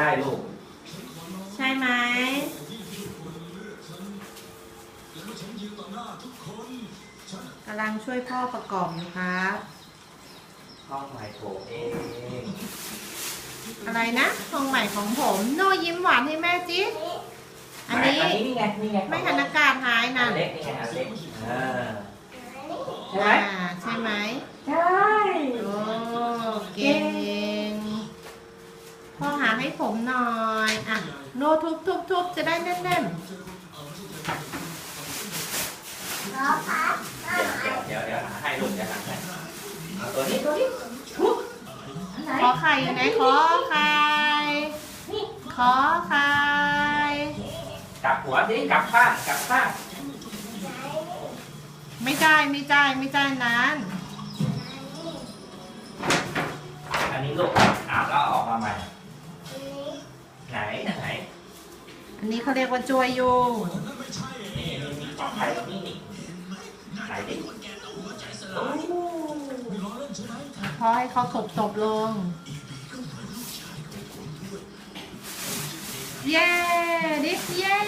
ใช่ลูก ใช่ไหมกำลังช่วยพ่อประกอบอยู่ครับห้องใหม่โถเองอะไรนะห้องใหม่ของผม โนยิ้มหวานให้แม่จิอันนี้อันนี้ นี่ไงนี่ไงไม่หันอากาศหายอันะนเล็กนี่ไงอันเล็กอ่าใช่ไหมอ่าใช่ไหม ใช่ โอ้เก่งพ่อหา ให้ผมหน่อย อะ โนทุบทุบทุบจะได้แน่นเดี๋ยวเดี๋ยวเดี๋ยวหาให้ลูกเดี๋ยวหาให้เอาตัวนี้ตัวนี้ทุบๆขอไข่อยู่ไหนขอไข่ขอไข่กลับหัวสิกลับข้างกลับข้างไม่ได้ไม่ได้ไม่ได้นั้นอันนี้ลูกอ่าแล้วเอาออกมาใหม่ อันนี้เขาเรียกว่าจวยโยนี่นี่นี่ขอใครตรงนี้นี่ไหนดิโอ้พอให้เขาตบตบลง เย้ ดิเย้